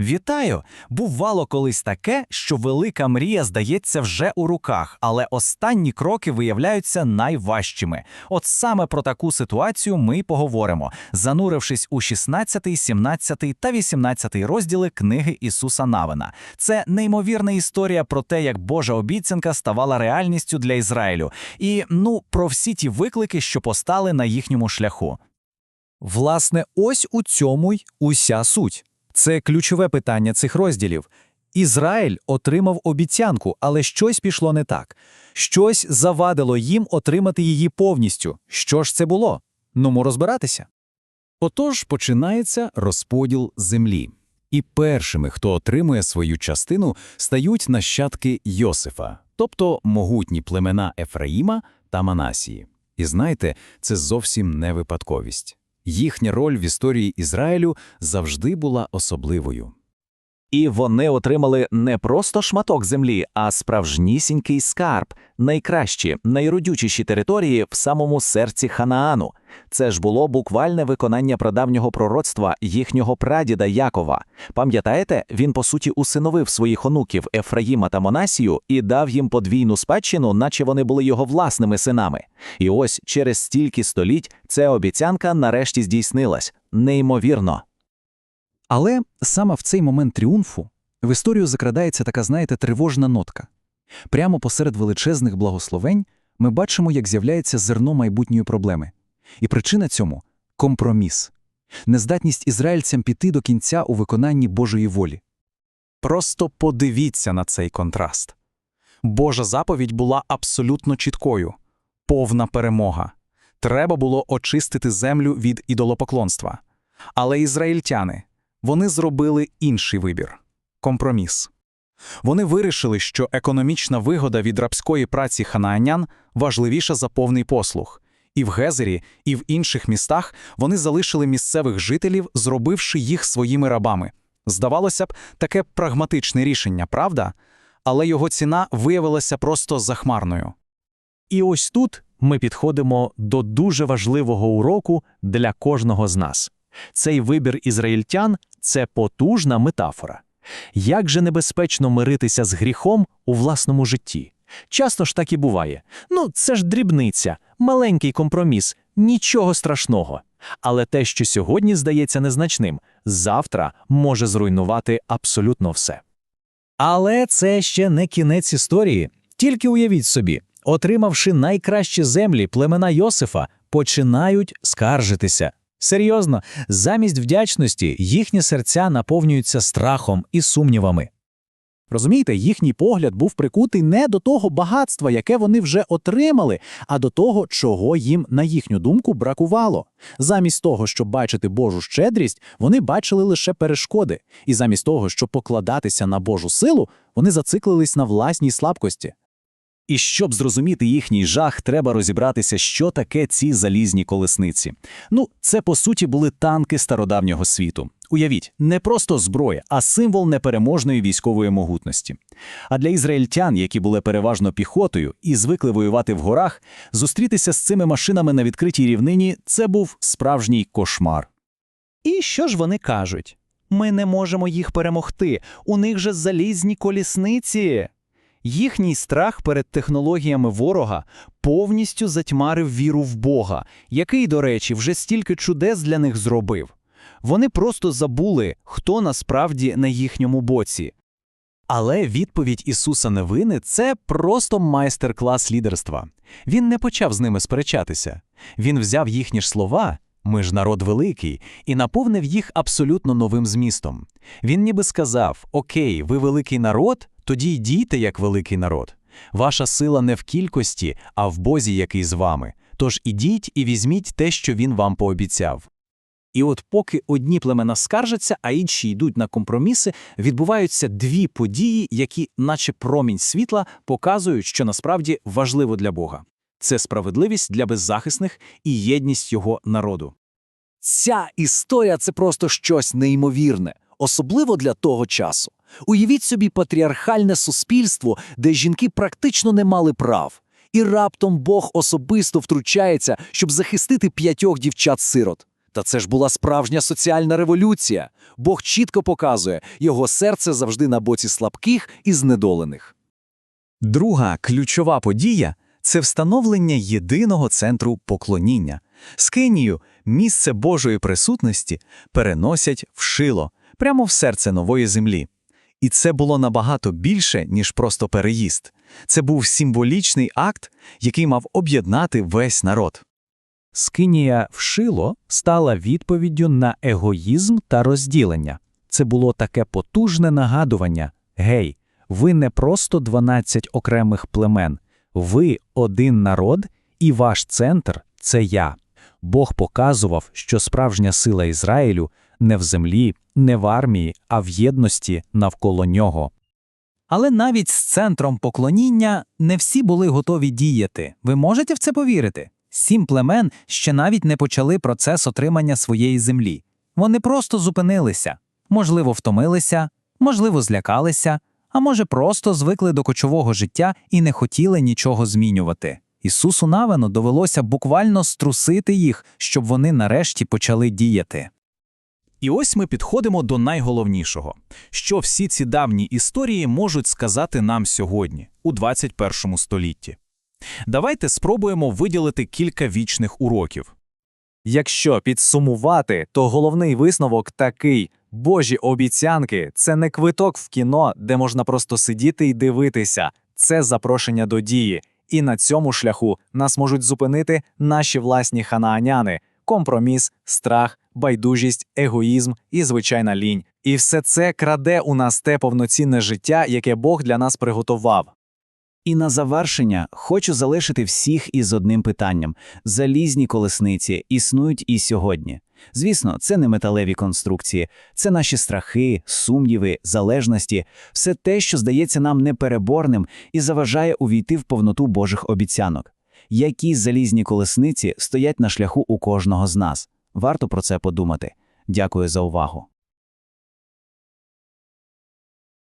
Вітаю! Бувало колись таке, що велика мрія здається вже у руках, але останні кроки виявляються найважчими. От саме про таку ситуацію ми й поговоримо, занурившись у 16, 17 та 18 розділи книги Ісуса Навина. Це неймовірна історія про те, як Божа обіцянка ставала реальністю для Ізраїлю, і ну про всі ті виклики, що постали на їхньому шляху. Власне, ось у цьому й уся суть. Це ключове питання цих розділів. Ізраїль отримав обіцянку, але щось пішло не так. Щось завадило їм отримати її повністю. Що ж це було? Нумо розбиратися. Отож починається розподіл землі. І першими, хто отримує свою частину, стають нащадки Йосифа, тобто могутні племена Ефраїма та Манасії. І знаєте, це зовсім не випадковість. Їхня роль в історії Ізраїлю завжди була особливою. І вони отримали не просто шматок землі, а справжнісінький скарб, найкращі, найродючіші території в самому серці Ханаану. Це ж було буквальне виконання прадавнього пророцтва їхнього прадіда Якова. Пам'ятаєте, він по суті усиновив своїх онуків Ефраїма та Монасію і дав їм подвійну спадщину, наче вони були його власними синами. І ось через стільки століть ця обіцянка нарешті здійснилась. Неймовірно. Але саме в цей момент тріумфу в історію закрадається така, знаєте, тривожна нотка. Прямо посеред величезних благословень ми бачимо, як з'являється зерно майбутньої проблеми. І причина цьому компроміс, нездатність ізраїльцям піти до кінця у виконанні Божої волі. Просто подивіться на цей контраст. Божа заповідь була абсолютно чіткою повна перемога. Треба було очистити землю від ідолопоклонства. Але ізраїльтяни вони зробили інший вибір компроміс. Вони вирішили, що економічна вигода від рабської праці ханаанян важливіша за повний послуг. І в Гезері, і в інших містах вони залишили місцевих жителів, зробивши їх своїми рабами. Здавалося б, таке прагматичне рішення, правда? Але його ціна виявилася просто захмарною. І ось тут ми підходимо до дуже важливого уроку для кожного з нас. Цей вибір ізраїльтян це потужна метафора. Як же небезпечно миритися з гріхом у власному житті? Часто ж так і буває. Ну, це ж дрібниця, маленький компроміс, нічого страшного. Але те, що сьогодні здається незначним, завтра може зруйнувати абсолютно все. Але це ще не кінець історії. Тільки уявіть собі, отримавши найкращі землі, племена Йосифа починають скаржитися. Серйозно, замість вдячності їхні серця наповнюються страхом і сумнівами. Розумієте, їхній погляд був прикутий не до того багатства, яке вони вже отримали, а до того, чого їм, на їхню думку, бракувало. Замість того, щоб бачити Божу щедрість, вони бачили лише перешкоди, і замість того, щоб покладатися на Божу силу, вони зациклились на власній слабкості. І щоб зрозуміти їхній жах, треба розібратися, що таке ці залізні колесниці. Ну, це по суті були танки стародавнього світу. Уявіть, не просто зброя, а символ непереможної військової могутності. А для ізраїльтян, які були переважно піхотою і звикли воювати в горах, зустрітися з цими машинами на відкритій рівнині це був справжній кошмар. І що ж вони кажуть? Ми не можемо їх перемогти, у них же залізні колісниці. Їхній страх перед технологіями ворога повністю затьмарив віру в Бога, який, до речі, вже стільки чудес для них зробив. Вони просто забули, хто насправді на їхньому боці. Але відповідь Ісуса Невини – це просто майстер-клас лідерства. Він не почав з ними сперечатися. Він взяв їхні ж слова «Ми ж народ великий» і наповнив їх абсолютно новим змістом. Він ніби сказав «Окей, ви великий народ, тоді й дійте як великий народ. Ваша сила не в кількості, а в Бозі, який з вами. Тож ідіть і візьміть те, що він вам пообіцяв». І от поки одні племена скаржаться, а інші йдуть на компроміси, відбуваються дві події, які, наче промінь світла, показують, що насправді важливо для Бога. Це справедливість для беззахисних і єдність його народу. Ця історія це просто щось неймовірне, особливо для того часу. Уявіть собі патріархальне суспільство, де жінки практично не мали прав. І раптом Бог особисто втручається, щоб захистити п'ятьох дівчат-сирот. Та це ж була справжня соціальна революція. Бог чітко показує, його серце завжди на боці слабких і знедолених. Друга ключова подія це встановлення єдиного центру поклоніння. Скинію, місце Божої присутності, переносять в шило, прямо в серце нової землі. І це було набагато більше, ніж просто переїзд. Це був символічний акт, який мав об'єднати весь народ. Скинія в Шило стала відповіддю на егоїзм та розділення. Це було таке потужне нагадування: гей, ви не просто 12 окремих племен, ви один народ, і ваш центр це я. Бог показував, що справжня сила Ізраїлю не в землі, не в армії, а в єдності навколо нього. Але навіть з центром поклоніння не всі були готові діяти. Ви можете в це повірити? Сім племен ще навіть не почали процес отримання своєї землі. Вони просто зупинилися. Можливо, втомилися, можливо, злякалися, а може, просто звикли до кочового життя і не хотіли нічого змінювати. Ісусу Навину довелося буквально струсити їх, щоб вони нарешті почали діяти. І ось ми підходимо до найголовнішого, що всі ці давні історії можуть сказати нам сьогодні, у 21 столітті. Давайте спробуємо виділити кілька вічних уроків. Якщо підсумувати, то головний висновок такий: Божі обіцянки це не квиток в кіно, де можна просто сидіти і дивитися, це запрошення до дії. І на цьому шляху нас можуть зупинити наші власні ханааняни, компроміс, страх, байдужість, егоїзм і звичайна лінь. І все це краде у нас те повноцінне життя, яке Бог для нас приготував. І на завершення хочу залишити всіх із одним питанням: залізні колесниці існують і сьогодні. Звісно, це не металеві конструкції, це наші страхи, сумніви, залежності, все те, що здається нам непереборним і заважає увійти в повноту Божих обіцянок. Які залізні колесниці стоять на шляху у кожного з нас? Варто про це подумати. Дякую за увагу.